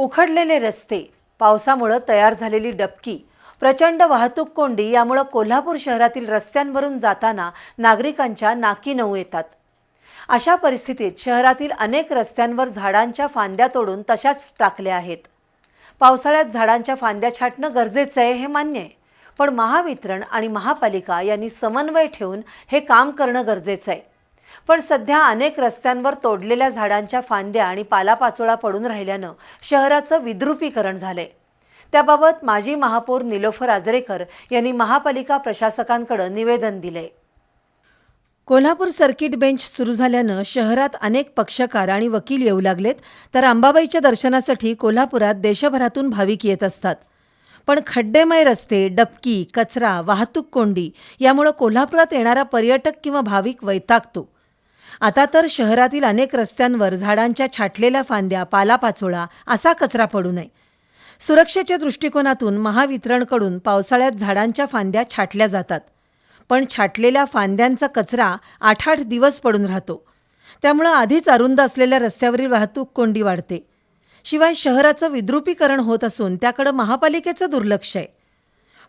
उखडलेले रस्ते पावसामुळं तयार झालेली डबकी प्रचंड वाहतूक कोंडी यामुळं कोल्हापूर शहरातील रस्त्यांवरून जाताना नागरिकांच्या नाकी नऊ येतात. अशा परिस्थितीत शहरातील अनेक रस्त्यांवर झाडांच्या फांद्या तोडून तशाच टाकल्या आहेत. पावसाळ्यात झाडांच्या फांद्या छाटणं गरजेचं आहे हे मान्य आहे. पण महावितरण आणि महापालिका यांनी समन्वय ठेवून हे काम करणं गरजेचं आहे. पण सध्या अनेक रस्त्यांवर तोडलेल्या झाडांच्या फांद्या आणि पालापाचोळा पडून राहिल्यानं शहराचं विद्रुपीकरण झालंय. त्याबाबत माजी महापौर निलोफर आजरेकर यांनी महापालिका प्रशासकांकडे निवेदन दिलंय. कोल्हापूर सर्किट बेंच सुरू झाल्यानं शहरात अनेक पक्षकार आणि वकील येऊ लागलेत तर अंबाबाईच्या दर्शनासाठी कोल्हापुरात देशभरातून भाविक येत असतात. पण खड्डेमय रस्ते डबकी कचरा वाहतूक कोंडी यामुळं कोल्हापुरात येणारा पर्यटक किंवा भाविक वैतागतो. आता तर शहरातील अनेक रस्त्यांवर झाडांच्या छाटलेल्या फांद्या पालापाचोळा असा कचरा पडू नये. सुरक्षेच्या दृष्टिकोनातून महावितरणकडून पावसाळ्यात झाडांच्या फांद्या छाटल्या जातात. पण छाटलेल्या फांद्यांचा कचरा आठ आठ दिवस पडून राहतो. त्यामुळं आधीच अरुंद असलेल्या रस्त्यावरील वाहतूक कोंडी वाढते. शिवाय शहराचं विद्रुपीकरण होत असून त्याकडं महापालिकेचं दुर्लक्ष आहे.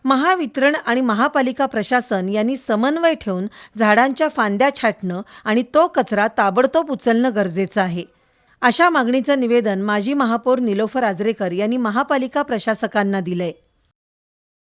महावितरण आणि महापालिका प्रशासन यांनी समन्वय ठेवून झाडांच्या फांद्या छाटणं आणि तो कचरा ताबडतोब उचलणं गरजेचं आहे. अशा मागणीचं निवेदन माजी महापौर निलोफर आजरेकर यांनी महापालिका प्रशासकांना दिलंय.